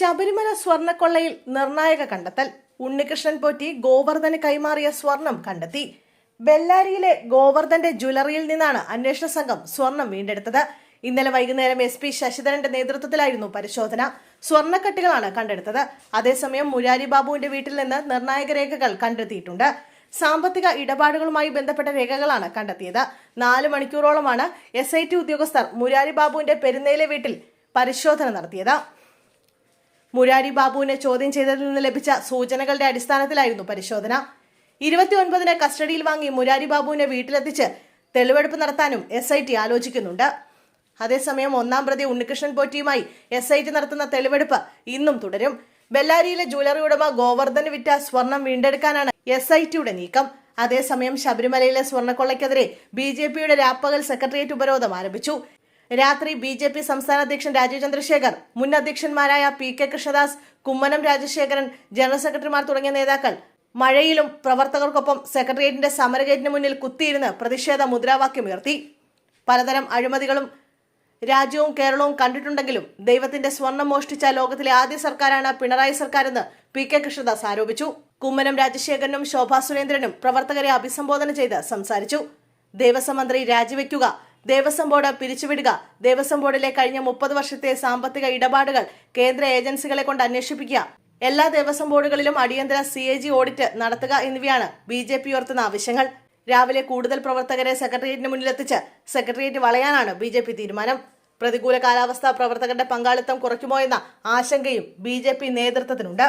ശബരിമല സ്വർണക്കൊള്ളയിൽ നിർണായക കണ്ടെത്തൽ. ഉണ്ണികൃഷ്ണൻ പോറ്റി ഗോവർദ്ധന് കൈമാറിയ സ്വർണം കണ്ടെത്തി. ബെല്ലാരിയിലെ ഗോവർദ്ധന്റെ ജ്വല്ലറിയിൽ നിന്നാണ് അന്വേഷണ സംഘം സ്വർണം വീണ്ടെടുത്തത്. ഇന്നലെ വൈകുന്നേരം എസ് പി ശശിധരന്റെ നേതൃത്വത്തിലായിരുന്നു പരിശോധന. സ്വർണക്കട്ടികളാണ് കണ്ടെടുത്തത്. അതേസമയം മുരാരി ബാബുവിന്റെ വീട്ടിൽ നിന്ന് നിർണായക രേഖകൾ കണ്ടെത്തിയിട്ടുണ്ട്. സാമ്പത്തിക ഇടപാടുകളുമായി ബന്ധപ്പെട്ട രേഖകളാണ് കണ്ടെത്തിയത്. നാല് മണിക്കൂറോളമാണ് എസ് ഐ ടി ഉദ്യോഗസ്ഥർ മുരാരി ബാബുവിന്റെ പെരുന്നേലെ വീട്ടിൽ പരിശോധന നടത്തിയത്. മുരാരി ബാബുവിനെ ചോദ്യം ചെയ്തതിൽ നിന്ന് ലഭിച്ച സൂചനകളുടെ അടിസ്ഥാനത്തിലായിരുന്നു പരിശോധന. ഇരുപത്തിയൊൻപതിന് കസ്റ്റഡിയിൽ വാങ്ങി മുരാരി ബാബുവിനെ വീട്ടിലെത്തിച്ച് തെളിവെടുപ്പ് നടത്താനും എസ് ഐ ടി ആലോചിക്കുന്നുണ്ട്. അതേസമയം ഒന്നാം പ്രതി ഉണ്ണികൃഷ്ണൻ പോറ്റിയുമായി എസ് ഐ ടി നടത്തുന്ന തെളിവെടുപ്പ് ഇന്നും തുടരും. ബെല്ലാരിയിലെ ജ്വല്ലറി ഉടമ ഗോവർദ്ധന് വിറ്റ സ്വർണം വീണ്ടെടുക്കാനാണ് എസ് ഐ ടിയുടെ നീക്കം. അതേസമയം ശബരിമലയിലെ സ്വർണക്കൊള്ളയ്ക്കെതിരെ ബി ജെ പിയുടെ രാപ്പകൽ സെക്രട്ടേറിയറ്റ് ഉപരോധം ആരംഭിച്ചു. രാത്രി ബി ജെ പി സംസ്ഥാന അധ്യക്ഷൻ രാജീവ് ചന്ദ്രശേഖർ മുൻ അധ്യക്ഷന്മാരായ P K Krishnadas Kummanam Rajasekharan general സെക്രട്ടറിമാർ തുടങ്ങിയ നേതാക്കൾ. മഴയിലും പ്രവർത്തകർക്കൊപ്പം സെക്രട്ടേറിയറ്റിന്റെ സമരഗേറ്റിന് മുന്നിൽ കുത്തിയിരുന്ന് പ്രതിഷേധ മുദ്രാവാക്യം ഉയർത്തി. പലതരം അഴിമതികളും രാജ്യവും കേരളവും കണ്ടിട്ടുണ്ടെങ്കിലും ദൈവത്തിന്റെ സ്വർണം മോഷ്ടിച്ച ലോകത്തിലെ ആദ്യ സർക്കാരാണ് പിണറായി സർക്കാരെന്ന് പി കെ കൃഷ്ണദാസ് ആരോപിച്ചു. കുമ്മനം രാജശേഖരനും ശോഭാ സുരേന്ദ്രനും പ്രവർത്തകരെ അഭിസംബോധന ചെയ്ത് സംസാരിച്ചു. ദേവസ്വം മന്ത്രി രാജിവെക്കുക ദേവസ്വം ബോർഡ് പിരിച്ചുവിടുക. ദേവസ്വം ബോർഡിലെ കഴിഞ്ഞ മുപ്പത് വർഷത്തെ സാമ്പത്തിക ഇടപാടുകൾ കേന്ദ്ര ഏജൻസികളെ കൊണ്ട് അന്വേഷിപ്പിക്കുക. എല്ലാ ദേവസ്വം ബോർഡുകളിലും അടിയന്തര സി എ ജി ഓഡിറ്റ് നടത്തുക എന്നിവയാണ് ബി ജെ പി ഉയർത്തുന്ന ആവശ്യങ്ങൾ. രാവിലെ കൂടുതൽ പ്രവർത്തകരെ സെക്രട്ടേറിയറ്റിന് മുന്നിലെത്തിച്ച് സെക്രട്ടേറിയറ്റ് വളയാനാണ് ബി ജെ പി തീരുമാനം. പ്രതികൂല കാലാവസ്ഥ പ്രവർത്തകരുടെ പങ്കാളിത്തം കുറയ്ക്കുമോ എന്ന ആശങ്കയും ബി ജെ പി നേതൃത്വത്തിനുണ്ട്.